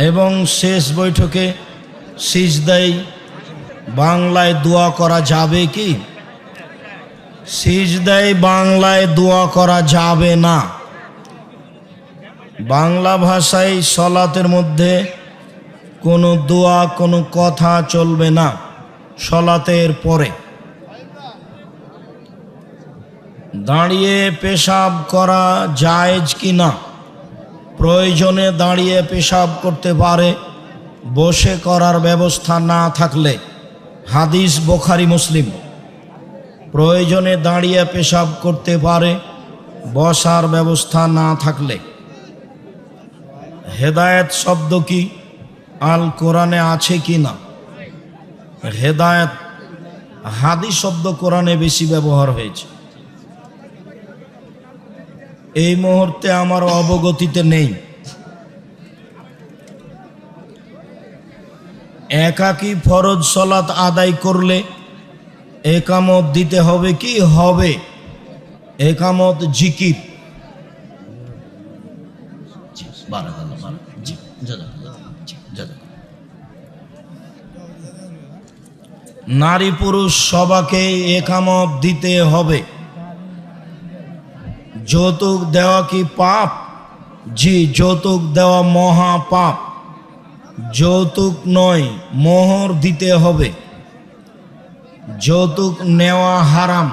এবং শেষ বৈঠকে সিজদাই বাংলায় দোয়া করা যাবে কি? সিজদাই বাংলায় দোয়া করা যাবে না। বাংলা ভাষায় সলাতের মধ্যে কোনো দোয়া, কোনো কথা চলবে না সলাতের পরে। দাঁড়িয়ে পেশাব করা জায়েজ কি না? প্রয়োজনে দাঁড়িয়ে পেশাব করতে পারে, বসে করার ব্যবস্থা না থাকলে, হাদিস বোখারি মুসলিম। প্রয়োজনে দাঁড়িয়ে পেশাব করতে পারে, বসার ব্যবস্থা না থাকলে। হেদায়েত শব্দ কি, আল কোরআনে আছে কি না? হেদায়েত, হাদিস শব্দ কোরআনে বেশি ব্যবহার হয়েছে। এই মুহূর্তে আমার অবগতিতে নেই। একাকি ফরজ সলাত আদায় করলে একামত দিতে হবে কি? হবে। একামত জিকির। নারী পুরুষ সবাকে একামত দিতে হবে। যৌতুক দেওয়া কি পাপ? জি, যৌতুক দেওয়া মহা পাপ। যৌতুক নয়, মোহর দিতে হবে। যৌতুক নেওয়া হারাম।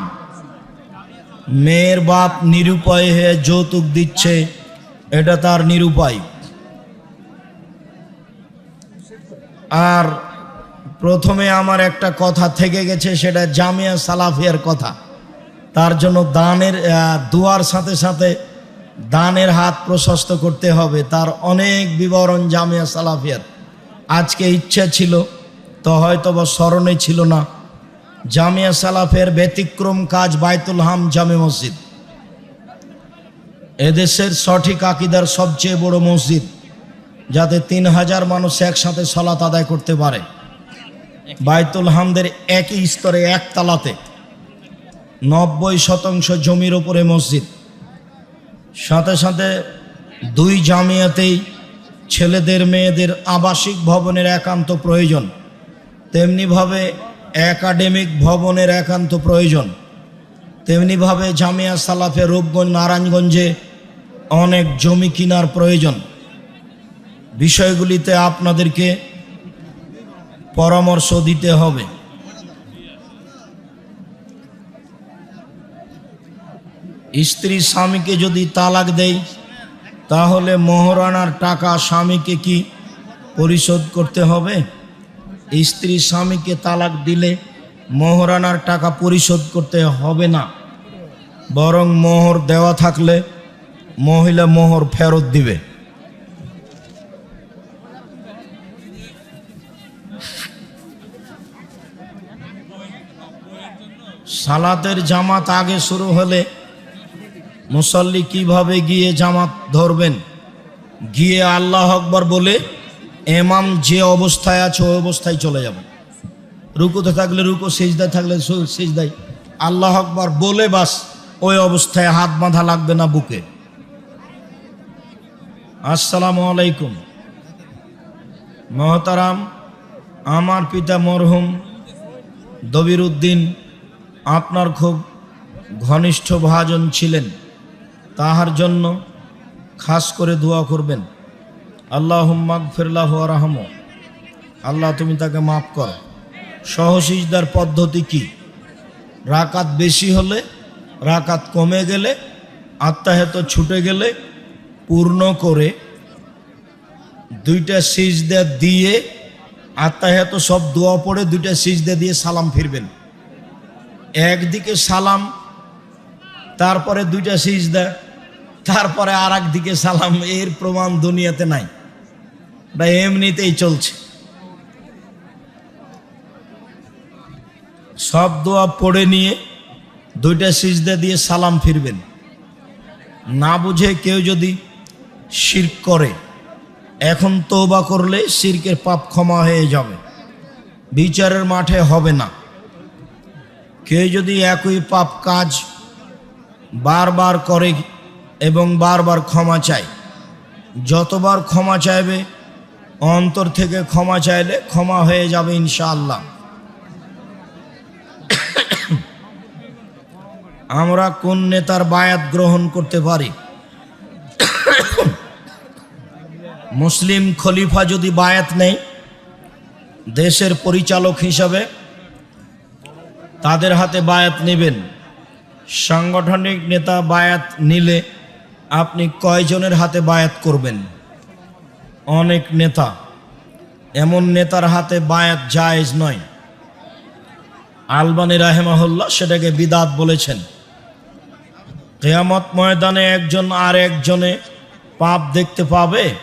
মেয়ের বাপ নিরুপায় হয়ে যৌতুক দিচ্ছে, এটা তার নিরুপায়। আর প্রথমে আমার একটা কথা থেকে গেছে, সেটা জামিয়া সালাফিয়ার কথা। তার জন্য দানের দুয়ার সাথে সাথে দানের হাত প্রশস্ত করতে হবে। তার অনেক বিবরণ জামিয়া সালাফিয়ার। আজকে ইচ্ছা ছিল, তো হয়তো বা স্মরণে ছিল না। জামিয়া সালাফের ব্যতিক্রম কাজ বাইতুল হাম জামে মসজিদ। এদেশের সঠিক আকিদার সবচেয়ে বড় মসজিদ, যাতে তিন হাজার মানুষ একসাথে সলাত আদায় করতে পারে। বাইতুল হামদের একই স্তরে এক তালাতে নব্বই শতাংশ জমির ওপরে মসজিদ। সাথে সাথে দুই জামিয়াতেই ছেলেদের, মেয়েদের আবাসিক ভবনের একান্ত প্রয়োজন। তেমনিভাবে একাডেমিক ভবনের একান্ত প্রয়োজন। তেমনিভাবে জামিয়া সালাফে রূপগঞ্জ, নারায়ণগঞ্জে অনেক জমি কেনার প্রয়োজন। বিষয়গুলিতে আপনাদেরকে পরামর্শ দিতে হবে। স্ত্রী স্বামীকে যদি তালাক দেয়, তাহলে মোহরানার টাকা স্বামীকে কি পরিশোধ করতে হবে? স্ত্রী স্বামীকে তালাক দিলে মোহরানার টাকা পরিশোধ করতে হবে না। বরং মোহর দেওয়া থাকলে মহিলা মোহর ফেরত দিবে। সালাতের জামাত আগে শুরু হলে মুসল্লি কীভাবে গিয়ে জামাত ধরবেন? গিয়ে আল্লাহ আকবর বলে এমাম যে অবস্থায় আছে, ওই অবস্থায় চলে যাবেন রুকুতে থাকলে রুকু, সেজদায় থাকলে সেজদায়। আল্লাহ আকবর বলে, বাস, ওই অবস্থায় হাত বাঁধা লাগবে না বুকে। আসসালামু আলাইকুম। মহতারাম, আমার পিতা মরহুম দবির উদ্দিন, আপনার খুব ঘনিষ্ঠ ভাজন ছিলেন। তাহার জন্য খাস করে দোয়া করবেন। আল্লাহ ফিরলাহ রাহম। আল্লাহ তুমি তাকে মাফ কর। সহসিজদার পদ্ধতি কি? রাকাত বেশি হলে, রাকাত কমে গেলে, আত্মাহেত ছুটে গেলে, পূর্ণ করে দুইটা সিজদা দিয়ে আত্মাহেত সব দোয়া পড়ে দুইটা সিজদা দিয়ে সালাম ফিরবেন। একদিকে সালাম, তারপরে দুইটা সিজদা তারপরে আর দিকে সালাম, এর প্রমাণ দুনিয়াতে নাই। বা এমনিতেই চলছে। সব দোয়া পড়ে নিয়ে দুইটা সিজদা দিয়ে সালাম ফিরবেন। না বুঝে কেউ যদি শির্ক করে, এখন তৌবা করলে শিরকের পাপ ক্ষমা হয়ে যাবে। বিচারের মাঠে হবে না। কেউ যদি একই পাপ কাজ বারবার করে এবং বারবার ক্ষমা চাই। যতবার ক্ষমা চাইবে, অন্তর থেকে ক্ষমা চাইলে ক্ষমা হয়ে যাবে ইনশাআল্লাহ। আমরা কোন নেতার বায়াত গ্রহণ করতে পারি? মুসলিম খলিফা যদি বায়াত নেই দেশের পরিচালক হিসাবে তাদের হাতে বায়াত নেবেন। সাংগঠনিক নেতা বায়াত নিলে আপনি কয়জনের হাতে বায়াত করবেন? অনেক নেতা। এমন নেতার হাতে বায়াত জায়েজ নয়। আলবানি রাহেমাহুল্লাহ সেটাকে বিদাত বলেছেন। কেয়ামত ময়দানে একজন আর একজনে পাপ দেখতে পাবে,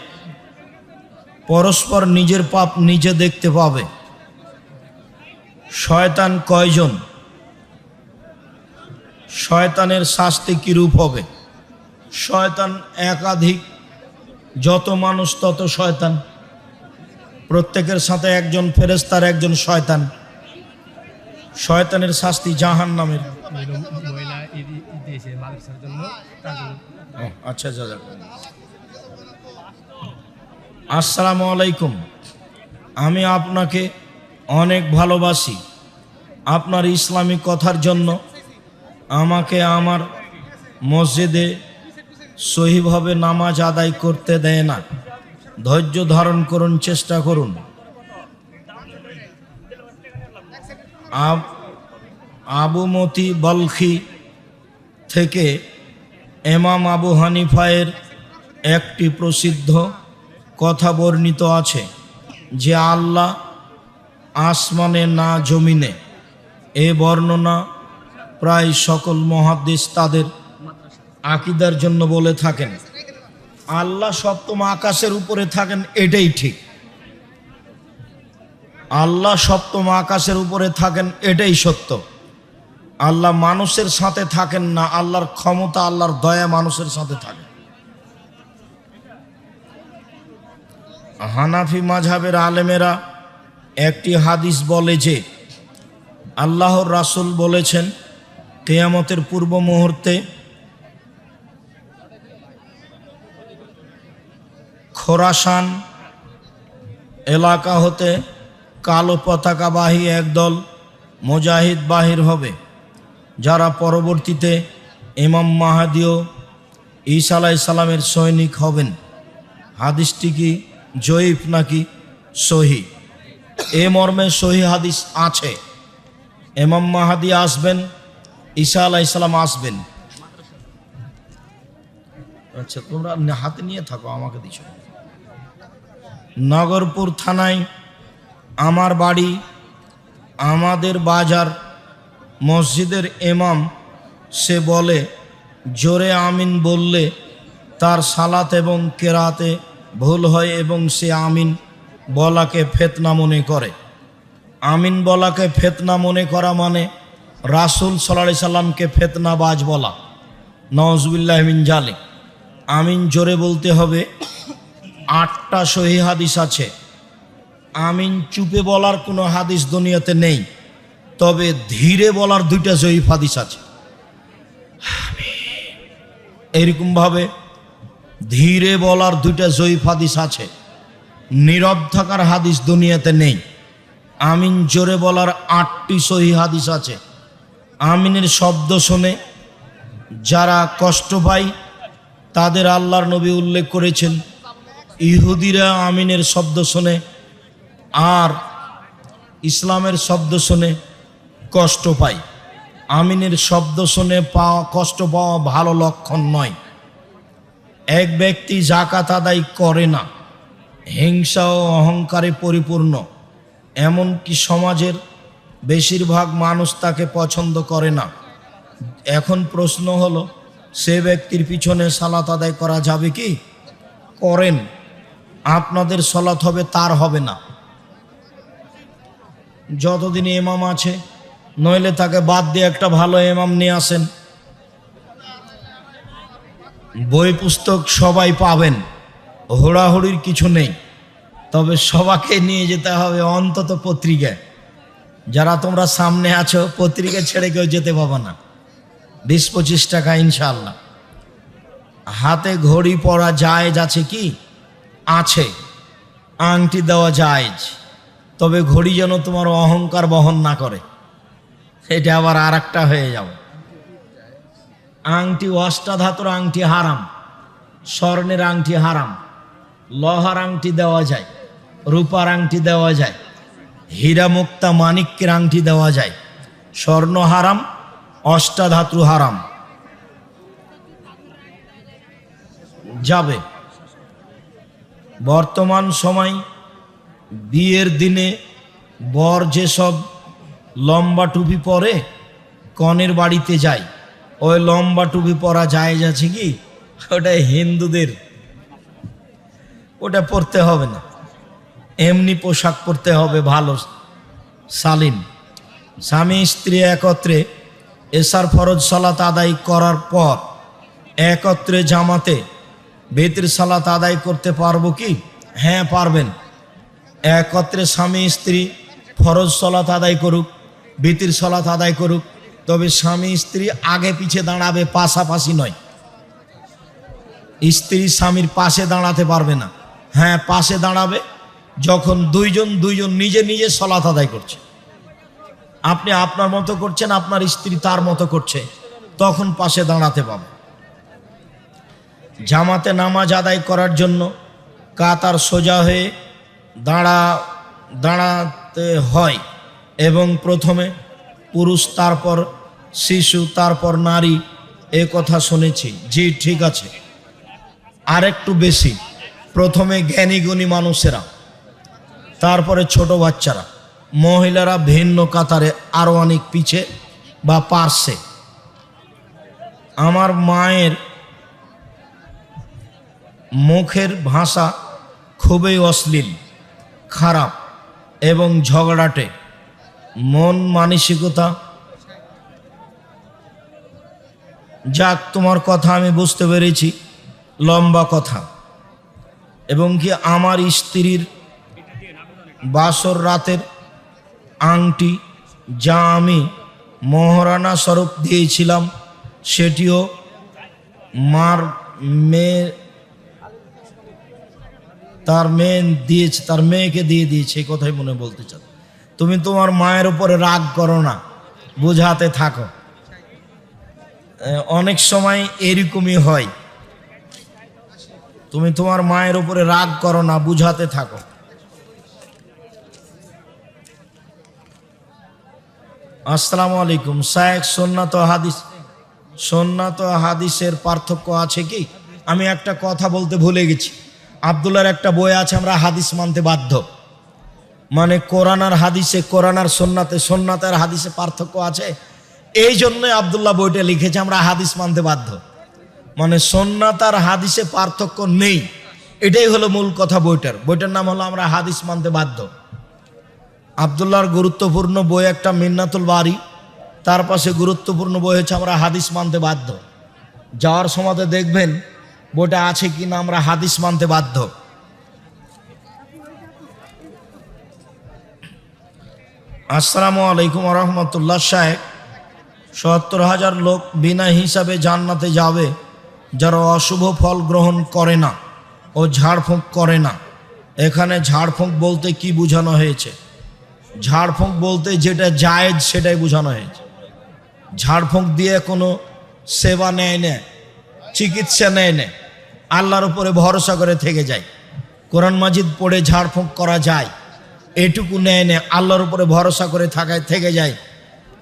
পরস্পর নিজের পাপ নিজে দেখতে পাবে। শয়তান কয়জন? শয়তানের শাস্তি কিরূপ হবে? শয়তান একাধিক যত মানুষ তত শয়তান। প্রত্যেকের সাথে একজন ফেরেস্তার একজন শয়তান। শয়তানের শাস্তি জাহান নামের জন্য আচ্ছা যা আসসালামু আলাইকুম। আমি আপনাকে অনেক ভালোবাসি। আপনার ইসলামিক কথার জন্য আমাকে আমার মসজিদে সহিভাবে নামাজ আদায় করতে দেয় না। ধৈর্য ধারণ করুন, চেষ্টা করুন। আব- আবুমতি বলখি থেকে এমাম আবু হানিফায়ের একটি প্রসিদ্ধ কথা বর্ণিত আছে যে, আল্লাহ আসমানে না জমিনে এ বর্ণনা প্রায় সকল মহাদেশ তাদের আকিদার জন্য বলে থাকেন। আল্লাহ সপ্তম আকাশের উপরে থাকেন, এটাই ঠিক। আল্লাহ সপ্তম আকাশের উপরে থাকেন, এটাই সত্য। আল্লাহ মানুষের সাথে থাকেন না, আল্লাহর ক্ষমতা, আল্লাহর দয়া মানুষের সাথে থাকে। হানাফি মাঝাবের আলেমেরা একটি হাদিস বলে যে, আল্লাহর রাসূল বলেছেন, কেয়ামতের পূর্ব মুহূর্তে খোরাসান এলাকা হতে কালো পতাকাবাহী একদল মুজাহিদ বাহির হবে, যারা পরবর্তীতে ইমাম মাহাদিও ঈসা আলাই সালামের সৈনিক হবেন। হাদিসটি কি জয়ীফ নাকি সহি? এ মর্মে সহি হাদিস আছে। এমাম মাহাদি আসবেন, ঈসা আলাই সালাম আসবেন। আচ্ছা তোমরা হাতে নিয়ে থাকো, আমাকে দিছ। নগরপুর থানায় আমার বাড়ি, আমাদের বাজার, মসজিদের এমাম সে বলে, জোরে আমিন বললে তার সালাত এবং কেরাতে ভুল হয় এবং সে আমিন বলাকে ফেতনা মনে করে। আমিন বলাকে ফেতনা মনে করা মানে রাসুল সাল্লাহ সাল্লামকে ফেতনাবাজ বলা। নওয়াজবিল্লাহ মিন জালে আমিন জোরে বলতে হবে আটটা সহি হাদিস আছে। আমিন চুপে বলার কোনো হাদিস দুনিয়াতে নেই, তবে ধীরে বলার দুইটা জয়ীফ হাদিস আছে। এইরকমভাবে ধীরে বলার দুইটা জয়ীফ হাদিস আছে। নীরব থাকার হাদিস দুনিয়াতে নেই। আমিন জোরে বলার আটটি সহি হাদিস আছে। আমিনের শব্দ শুনে যারা কষ্ট পায়, তাদের আল্লাহর নবী উল্লেখ করেছেন ইহুদিরা আমিনের শব্দ শুনে আর ইসলামের শব্দ শুনে কষ্ট পায়। আমিনের শব্দ শুনে পাওয়া কষ্ট পাওয়া ভালো লক্ষণ নয়। এক ব্যক্তি জাকাত আদায় করে না। হিংসা ও অহংকারে পরিপূর্ণ। এমনকি সমাজের বেশিরভাগ মানুষ তাকে পছন্দ করে না। এখন প্রশ্ন হলো, সে ব্যক্তির পিছনে সালাত আদায় করা যাবে কি? করেন। আপনাদের সলাত হবে, তার হবে না। যতদিন এমাম আছে, নইলে তাকে বাদ দিয়ে একটা ভালো এমাম নিয়ে আসেন। বই পুস্তক সবাই পাবেন, হোড়াহুড়ির কিছু নেই। তবে সবাকে নিয়ে যেতে হবে অন্তত পত্রিকায় যারা তোমরা সামনে আছো, পত্রিকা ছেড়ে কেউ যেতে পাবো না। বিশ পঁচিশ টাকা ইনশাল্লাহ হাতে ঘড়ি পরা যায় আছে কি? আছে। আংটি দেওয়া জায়েজ। তবে ঘড়ি যেন তোমার অহংকার বহন না করে। এটা আবার আর হয়ে যাবে আংটি অষ্টাধাতুর আংটি হারাম। স্বর্ণের আংটি হারাম। লহার আংটি দেওয়া যায়। রূপার আংটি দেওয়া যায়। হীরা মুক্তা মানিক্যের আংটি দেওয়া যায়। স্বর্ণ হারাম, অষ্টাধাতু হারাম। যাবে। বর্তমান সময় বিয়ের দিনে বর যেসব লম্বা টুপি পরে কনের বাড়িতে যায়, ওই লম্বা টুপি পরা যায় যাচ্ছে কি? ওটা হিন্দুদের। ওটা পরতে হবে না। এমনি পোশাক পরতে হবে ভালো, শালীন। স্বামী স্ত্রী একত্রে এসার ফরজ সালাত আদায় করার পর একত্রে জামাতে বেতের সালাত আদায় করতে পারব কি? হ্যাঁ পারবেন। একত্রে স্বামী, স্ত্রী ফরজ সলাত আদায় করুক বেতির সলাত আদায় করুক, তবে স্বামী, স্ত্রী আগে পিছে দাঁড়াবে পাশাপাশি নয়। স্ত্রী স্বামীর পাশে দাঁড়াতে পারবে না। হ্যাঁ পাশে দাঁড়াবে যখন দুইজন দুইজন নিজে নিজে সলাত আদায় করছে। আপনি আপনার মতো করছেন, আপনার স্ত্রী তার মতো করছে, তখন পাশে দাঁড়াতে পাবে জামাতে নামাজ আদায় করার জন্য কাতার সোজা হয়ে দাঁড়া, দাঁড়াতে হয় এবং প্রথমে পুরুষ, তারপর শিশু, তারপর নারী এ কথা শুনেছি। জি, ঠিক আছে। আরেকটু বেশি। প্রথমে জ্ঞানী গুণী মানুষেরা, তারপরে ছোট বাচ্চারা, মহিলারা ভিন্ন কাতারে আরও অনেক পিছে বা পার্শ্বে। আমার মায়ের মুখের ভাষা খুবই অশ্লীল, খারাপ এবং ঝগড়াটে। মন মানসিকতা। যাক, তোমার কথা আমি বুঝতে পেরেছি, লম্বা কথা। এবং কি আমার স্ত্রীর বাসর রাতের আংটি যা আমি মহারানা স্বরূপ দিয়েছিলাম, সেটিও মার মেয়ে তার মেয়ে দিয়েছে, তার মেয়েকে দিয়ে দিয়েছে, এই কথাই মনে বলতে চান। তুমি তোমার মায়ের উপরে রাগ করো না, বোঝাতে থাকো। অনেক সময় এরকমই হয়। তুমি তোমার মায়ের উপরে রাগ করো না, বুঝাতে থাকো। আসসালামু আলাইকুম শায়েক সোননাথ হাদিস সোননাথ হাদিসের পার্থক্য আছে কি? আমি একটা কথা বলতে ভুলে গেছি। আবদুল্লার একটা বই আছে, আমরা হাদিস মানতে বাধ্য। মানে কোরআন আর হাদিসে, কোরআন আর সোননাথে আর হাদিসে পার্থক্য আছে। এই জন্যই আবদুল্লাহ বইটা লিখেছে, আমরা হাদিস মানতে বাধ্য। মানে সোননাথ আর হাদিসে পার্থক্য নেই। এটাই হলো মূল কথা বইটার। বইটার নাম হলো, আমরা হাদিস মানতে বাধ্য। আবদুল্লাহর গুরুত্বপূর্ণ বই একটা মিন্নাতুল বাড়ি তার পাশে গুরুত্বপূর্ণ বই হচ্ছে, আমরা হাদিস মানতে বাধ্য। যাওয়ার সময় দেখবেন বইটা আছে কি না আমরা হাদিস মানতে বাধ্য। আসসালামু আলাইকুম রহমতুল্লাহ, সাহেব। সত্তর হাজার লোক বিনা হিসাবে জান্নাতে যাবে, যারা অশুভ ফল গ্রহণ করে না ও ঝাড়ফুঁক করে না। এখানে ঝাড়ফুঁক বলতে কি বোঝানো হয়েছে? ঝাড়ফুঁক বলতে যেটা জায়েজ সেটাই বোঝানো হয়েছে। ঝাড়ফুঁক দিয়ে কোনো সেবা নেয় না, চিকিৎসা নেয় না। আল্লাহর উপরে ভরসা করে থেকে যায়। কোরআন মাজিদ পড়ে ঝাড়ফুঁক করা যায়। এটুকু নেয় না আল্লাহর উপরে ভরসা করে থাকায় থেকে যায়।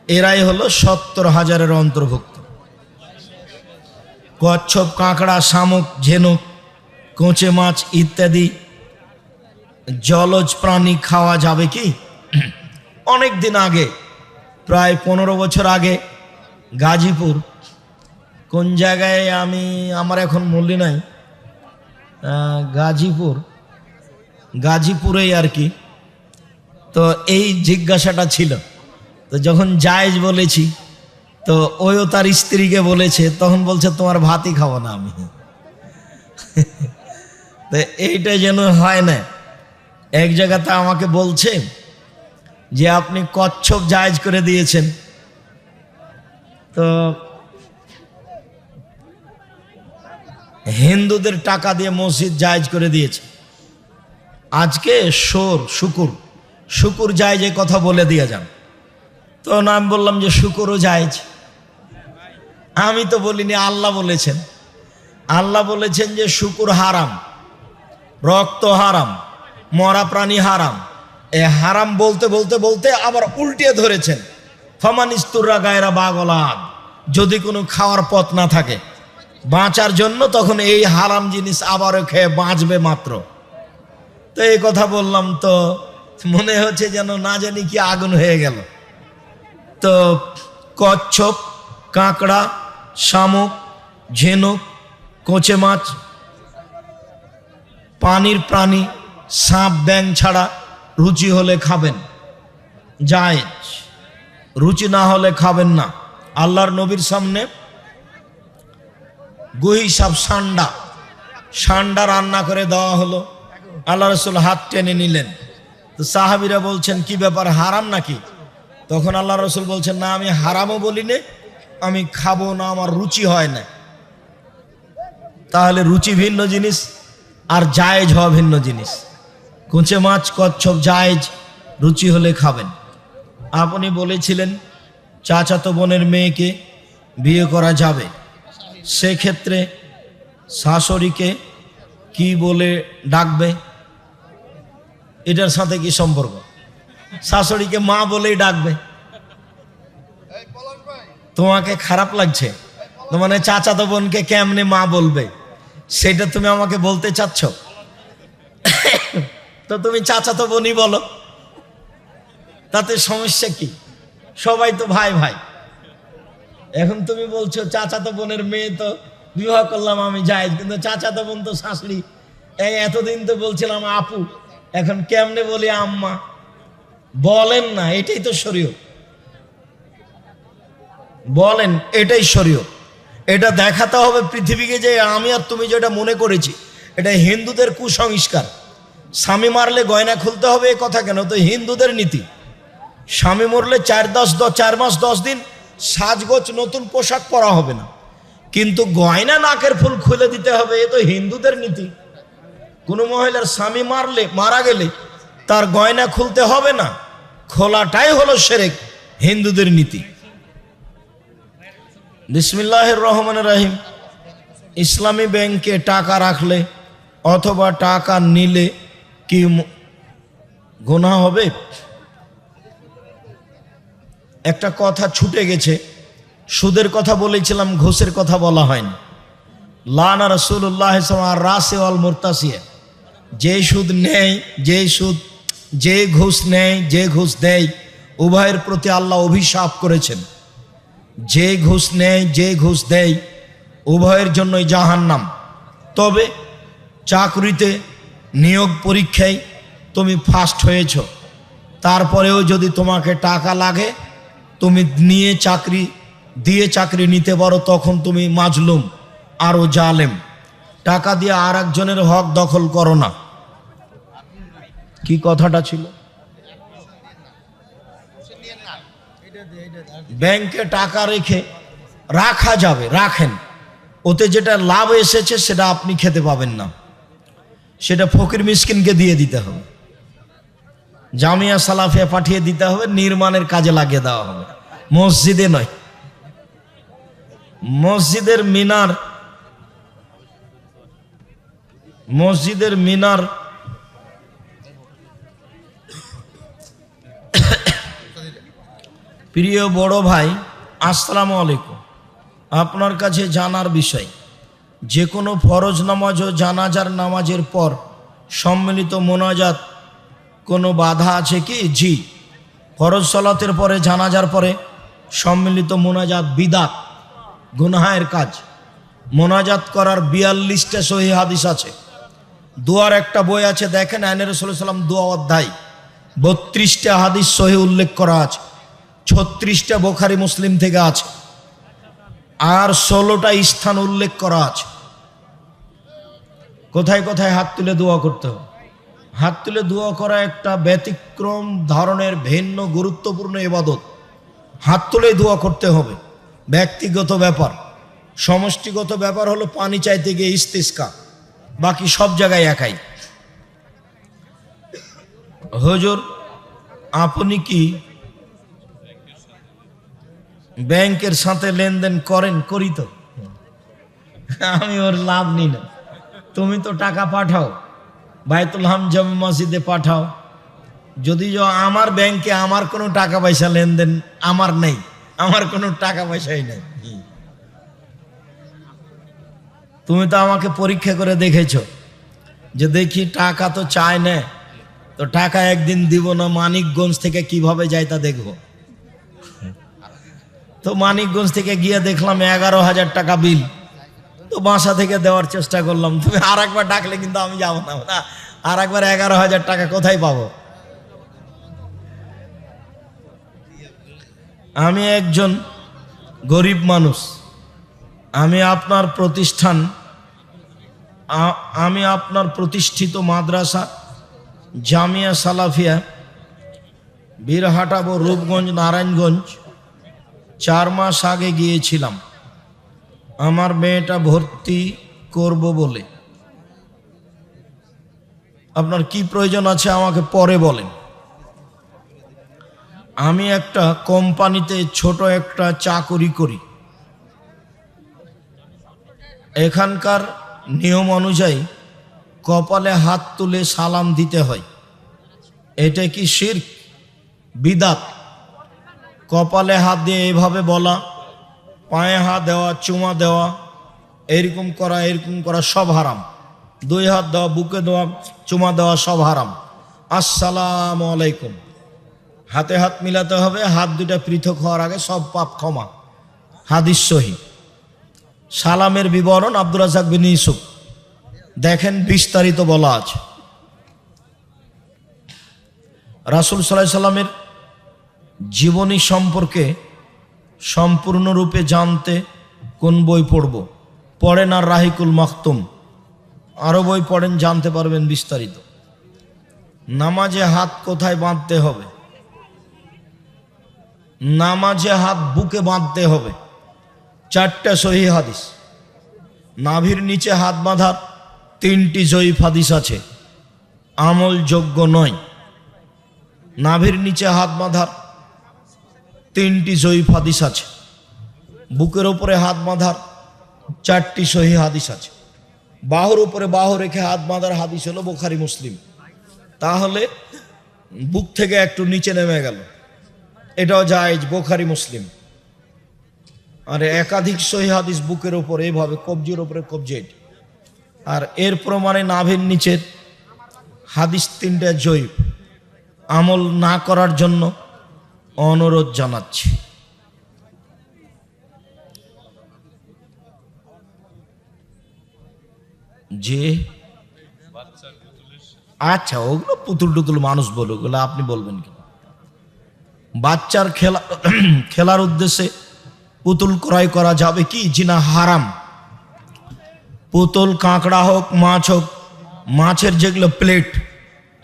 এরাই হলো সত্তর হাজারের অন্তর্ভুক্ত। কচ্ছপ, কাঁকড়া, শামুক, ঝিনুক, কোঁচে মাছ ইত্যাদি জলজ প্রাণী খাওয়া যাবে কি? অনেক দিন আগে, প্রায় পনেরো বছর আগে, গাজীপুর, কোন জায়গায় আমি, আমার এখন মূল্য নাই গাজীপুর। গাজীপুরেই আর কি। তো এই জিজ্ঞাসাটা ছিল। তো যখন জায়েজ বলেছি, তো ওইও তার স্ত্রীকে বলেছে, তখন বলছে, তোমার ভাতই খাব না আমি। তো এইটা যেন হয় না। এক জায়গাতে আমাকে বলছে যে, আপনি কচ্ছপ জায়েজ করে দিয়েছেন। তো হিন্দুদের টাকা দিয়ে মসজিদ জায়েজ করে দিয়েছে। আজকে সোর শুকুর। শুকুর যায় যে কথা বলে দিয়ে যান। তো আমি বললাম যে শুকুরও জায়জ। আমি তো বলিনি, আল্লাহ বলেছেন। আল্লাহ বলেছেন যে শুকুর হারাম, রক্ত হারাম, মরা প্রাণী হারাম। এ হারাম বলতে বলতে বলতে আবার উল্টিয়ে ধরেছেন। ফমানিস্তুররা গায়রা বাগলাদ। যদি কোনো খাওয়ার পথ না থাকে বাঁচার জন্য তখন এই হারাম জিনিস আবারও খেয়ে বাঁচবে মাত্র। তো এই কথা বললাম তো মনে হচ্ছে যেন না জানি কি আগুন হয়ে গেল। তো কচ্ছপ, কাঁকড়া, শামুক, ঝিনুক, কোচে মাছ, পানির প্রাণী, সাপ ব্যাং ছাড়া রুচি হলে খাবেন। জায়েজ। রুচি না হলে খাবেন না। আল্লাহর নবীর সামনে গুহি সাপ সান্ডা। সান্ডা রান্না করে দেওয়া হলো। আল্লাহ রসুল হাত টেনে নিলেন। তো সাহাবিরা বলছেন, কি ব্যাপার, হারাম নাকি? তখন আল্লাহ রসুল বলছেন, না, আমি হারামও বলি নে, আমি খাব না, আমার রুচি হয় না। তাহলে রুচি ভিন্ন জিনিস আর জায়েজ হওয়া ভিন্ন জিনিস। কুঁচে মাছ, কচ্ছপ, জায়েজ, রুচি হলে খাবেন। আপনি বলেছিলেন, চাচাতো বোনের মেয়েকে বিয়ে করা যাবে। সেক্ষেত্রে শাশুড়িকে কি বলে ডাকবে? এটার সাথে কি সম্পর্ক? শাশুড়িকে মা বলেই ডাকবে। তোমাকে খারাপ লাগছে? মানে চাচাতো বোনকে কেমনে মা বলবে? সেটা তুমি আমাকে বলতে চাচ্ছ? তো তুমি চাচাতো বোনই বলো। তাতে সমস্যা কি? সবাই তো ভাই ভাই। এখন তুমি বলছো, চাচাতো বোনের মেয়ে তো বিবাহ করলাম আমি যাই কিন্তু চাচাতো বোন তো শাশুড়ি। এই এতদিন তো বলছিলাম, আপু, এখন কেমনে বলি আম্মা? বলেন না, এটাই তো শরীয় বলেন, এটাই শরীয় এটা দেখাতে হবে পৃথিবীকে যে আমি আর তুমি যেটা মনে করেছি, এটা হিন্দুদের কুসংস্কার। স্বামী মারলে গয়না খুলতে হবে, এ কথা কেন? তো হিন্দুদের নীতি। স্বামী মরলে চার দশ চার মাস দশ দিন সাজগোজ, নতুন পোশাক পরা হবে না। কিন্তু গয়না নাকের ফুল খুলে দিতে হবে, এ তো হিন্দুদের নীতি। কোনো মহিলার স্বামী মারলে, মারা গেলে তার গয়না খুলতে হবে না। খোলাটাই হলো সেরেক, হিন্দুদের নীতি। বিসমিল্লাহ রহমান রাহিম। ইসলামী ব্যাংকে টাকা রাখলে অথবা টাকা নিলে কি গুনাহ হবে? একটা কথা ছুটে গেছে। সুদের কথা বলেছিলাম, ঘুষের কথা বলা হয়নি। লানা রসুল্লাহ রাসে অল মোরতাসিয়া। যে সুদ নেয় যে সুদ যে ঘুষ নেয় যে ঘুষ দেয় উভয়ের প্রতি আল্লাহ অভিশাপ করেছেন। যে ঘুষ নেয় যে ঘুষ দেয় উভয়ের জন্যই জাহান্নাম। তবে চাকরিতে নিয়োগ পরীক্ষায় তুমি ফার্স্ট হয়েছ। তারপরেও যদি তোমাকে টাকা লাগে তুমি নিয়ে চাকরি, দিয়ে চাকরি নিতে পারো, তখন তুমি মাজলুম আরও জালেম। টাকা দিয়ে আর একজনের হক দখল করো না। কি কথাটা ছিল? ব্যাংকে টাকা রেখে রাখা যাবে, রাখেন। ওতে যেটা লাভ এসেছে, সেটা আপনি খেতে পাবেন না। সেটা ফকির মিসকিনকে দিয়ে দিতে হবে। জামিয়া সালাফিয়া পাঠিয়ে দিতে হবে, নির্মাণের কাজে লাগিয়ে দেওয়া হবে। মসজিদে নয়। মসজিদের মিনার মসজিদের মিনার প্রিয় বড় ভাই, আসসালামু আলাইকুম। আপনার কাছে জানার বিষয়, যে কোনো ফরজ নামাজ ও জানাজার নামাজের পর সম্মিলিত মোনাজাত কোনো বাধা আছে কি? জি। ফরজ সলাতের পরে, জানাজার পরে সম্মিলিত মোনাজাত বিদাত গুনহায়ের কাজ। মোনাজাত করার বিয়াল্লিশটা সহি হাদিস আছে। দোয়ার একটা বই আছে, দেখেন আইনের সাল্লাম দোয়া অধ্যায়। বত্রিশটা হাদিস সহি উল্লেখ করা আছে। ছত্রিশটা বোখারি মুসলিম থেকে আছে। আর ষোলোটা স্থান উল্লেখ করা আছে। কোথায় কোথায় হাত তুলে দোয়া করতে হবে? হাত তুলে দোয়া করা একটা ব্যতিক্রম ধরনের ভিন্ন গুরুত্বপূর্ণ এবাদত হাত তুলে দোয়া করতে হবে। ব্যক্তিগত ব্যাপার। সমষ্টিগত ব্যাপার হলো পানি চাইতে গিয়ে ইস্তিস্কা। বাকি সব জায়গায় একাই। হজুর, আপনি কি ব্যাংকের সাথে লেনদেন করেন? করি তো। আমি ওর লাভ নিই না। তুমি তো টাকা পাঠাও। বাইতুল হাম জামে মসজিদে পাঠাও। যদি আমার ব্যাংকে আমার কোনো টাকা পয়সা লেনদেন আমার নেই, আমার কোনো টাকা পয়সাই নেই। তুমি তো আমাকে পরীক্ষা করে দেখেছ যে দেখি টাকা তো চায় না, তো টাকা একদিন দিব না মানিকগঞ্জ থেকে কীভাবে যাই তা দেখব। তো মানিকগঞ্জ থেকে গিয়ে দেখলাম এগারো হাজার টাকা বিল। তো বাসা থেকে দেওয়ার চেষ্টা করলাম। তুমি আর একবার ডাকলে কিন্তু আমি যাব না। আর একবার এগারো হাজার টাকা কোথায় পাবো? আমি একজন গরিব মানুষ। আমি আপনার প্রতিষ্ঠান আমি আপনার প্রতিষ্ঠিত মাদ্রাসা, জামিয়া সালাফিয়া বীরহাটাবো রূপগঞ্জ, নারায়ণগঞ্জ, চার মাস আগে গিয়েছিলাম। আমার মেয়েটা ভর্তি করব বলে। আপনার কি প্রয়োজন আছে আমাকে পরে বলেন। আমি একটা কোম্পানিতে ছোট একটা চাকরি করি। এখানকার নিয়ম অনুযায়ী কপালে হাত তুলে সালাম দিতে হয়। এটা কি শির্ক? বিদাত। কপালে হাত দিয়ে এভাবে বলা পায়ে হাত দেওয়া, চুমা দেওয়া এরকম করা এরকম করা সব হারাম। দুই হাত দেওয়া, বুকে দেওয়া, চুমা দেওয়া সব হারাম। আসসালাম আলাইকুম। হাতে হাত মিলাতে হবে, হাত দুটা পৃথক হওয়ার আগে সব পাপ ক্ষমা। হাদিস সহি। সালামের বিবরণ আব্দুর রাজাক বিন ইসুফ দেখেন বিস্তারিত বলা আছে। রাসুল সাল্লাহ সাল্লামের জীবনী সম্পর্কে সম্পূর্ণরূপে জানতে কোন বই পড়ব? পড়েন আর রাহিকুল মাখতুম। আরও বই পড়েন, জানতে পারবেন বিস্তারিত। নামাজে হাত কোথায় বাঁধতে হবে? নামাজে হাত বুকে বাঁধতে হবে। চারটা সহি হাদিস। নাভির নিচে হাত বাঁধার তিনটি জয়ীফ হাদিস আছে। আমলযোগ্য নয়। নাভির নিচে হাত বাঁধার তিনটি জয়ীফ হাদিস আছে। বুকের ওপরে হাত বাঁধার চারটি সহি হাদিস আছে। বাহুর উপরে বাহু রেখে হাত বাঁধার হাদিস হলো বোখারি, মুসলিম। তাহলে বুক থেকে একটু নিচে নেমে গেল। এটাও জায়েজ, বোখারি, মুসলিম। আর একাধিক সহি হাদিস বুকের উপর এইভাবে কবজির উপরে কবজি আর এর প্রমাণে নাভের নিচের হাদিস তিনটা জৈব আমল না করার জন্য অনুরোধ জানাচ্ছি। যে আচ্ছা ওগুলো পুতুল টুতুল মানুষ বলে ওগুলো আপনি বলবেন কেন? বাচ্চার খেলা, খেলার উদ্দেশ্যে পুতুল ক্রয় করা যাবে কি? জিনা হারাম। পুতুল, কাঁকড়া হোক, মাছ হোক, মাছের যেগুলো প্লেট,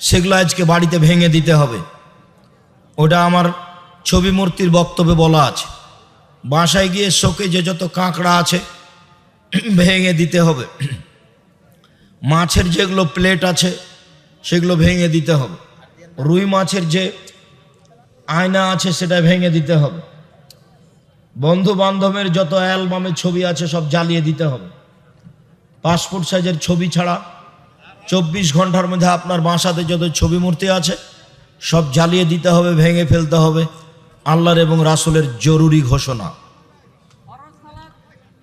সেগুলো আজকে বাড়িতে ভেঙে দিতে হবে। ওটা আমার ছবি মূর্তির বক্তব্যে বলা আছে। বাসায় গিয়ে শোকে যে যত কাঁকড়া আছে, ভেঙে দিতে হবে। মাছের যেগুলো প্লেট আছে, সেগুলো ভেঙে দিতে হবে। রুই মাছের যে আয়না আছে, সেটা ভেঙে দিতে হবে। বন্ধু বান্ধবের যত অ্যালবামের ছবি আছে, সব জ্বালিয়ে দিতে হবে। পাসপোর্ট সাইজের ছবি ছাড়া চব্বিশ ঘণ্টার মধ্যে আপনার বাসাতে যত ছবি মূর্তি আছে, সব জ্বালিয়ে দিতে হবে, ভেঙে ফেলতে হবে। আল্লাহর এবং রাসুলের জরুরি ঘোষণা।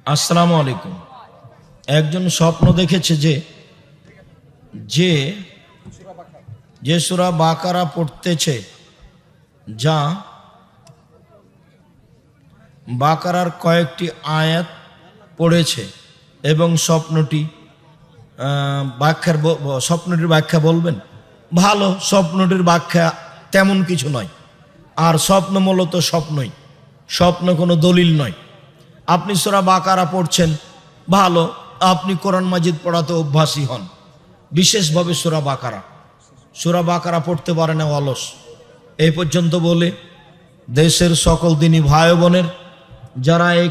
আসসালামু আলাইকুম। একজন স্বপ্ন দেখেছে যে যে যে সুরা বাকারা পড়তেছে, যা বাকারার কয়েকটি আয়াত পড়েছে এবং স্বপ্নটি ব্যাখ্যার স্বপ্নটির ব্যাখ্যা বলবেন? ভালো, স্বপ্নটির ব্যাখ্যা তেমন কিছু নয়। আর স্বপ্ন মূলত স্বপ্নই। স্বপ্ন কোনো দলিল নয়। আপনি সোরা বাকারা পড়ছেন, ভালো, আপনি কোরআন মাজিদ পড়াতে অভ্যাসী হন। বিশেষভাবে সোরা বাকারা। সোরা বাকারা পড়তে পারে না অলস। এই পর্যন্ত বলে, দেশের সকল দিনই ভাই বোনের, যারা এই